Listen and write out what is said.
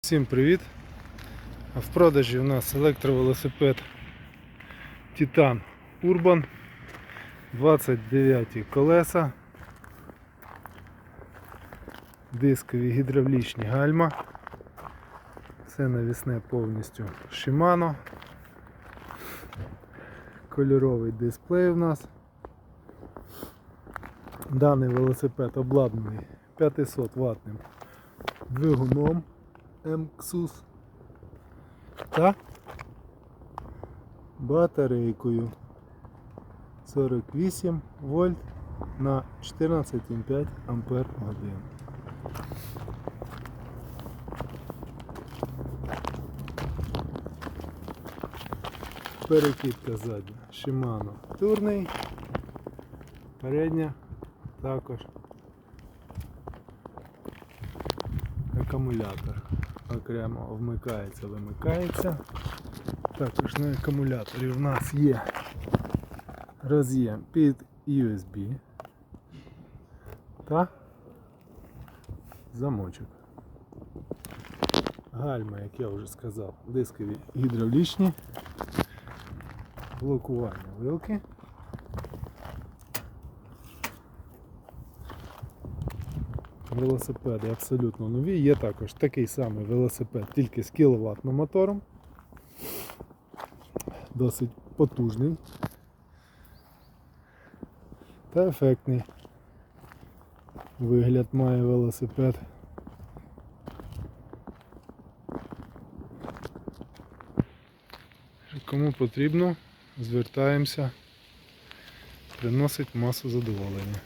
Всім привіт! В продажі у нас електровелосипед Titan Urban. 29 колеса, дискові гідравлічні гальма, все навісне повністю Shimano, кольоровий дисплей у нас. Даний велосипед обладнаний 500 ватним двигуном МКСУС та? Батарейкою. 48 вольт на 14,5 ампер годин. Перекидка задня. Shimano турний, передня також. Акумулятор окремо вмикається, вимикається. Також на акумуляторі в нас є роз'єм під USB та замочок. Гальма, як я вже сказав, дискові гідравлічні, блокування вилки. Велосипеди абсолютно нові. Є також такий самий велосипед, тільки з кіловатним мотором. Досить потужний та ефектний. Вигляд має велосипед. Кому потрібно, звертаємося, приносить масу задоволення.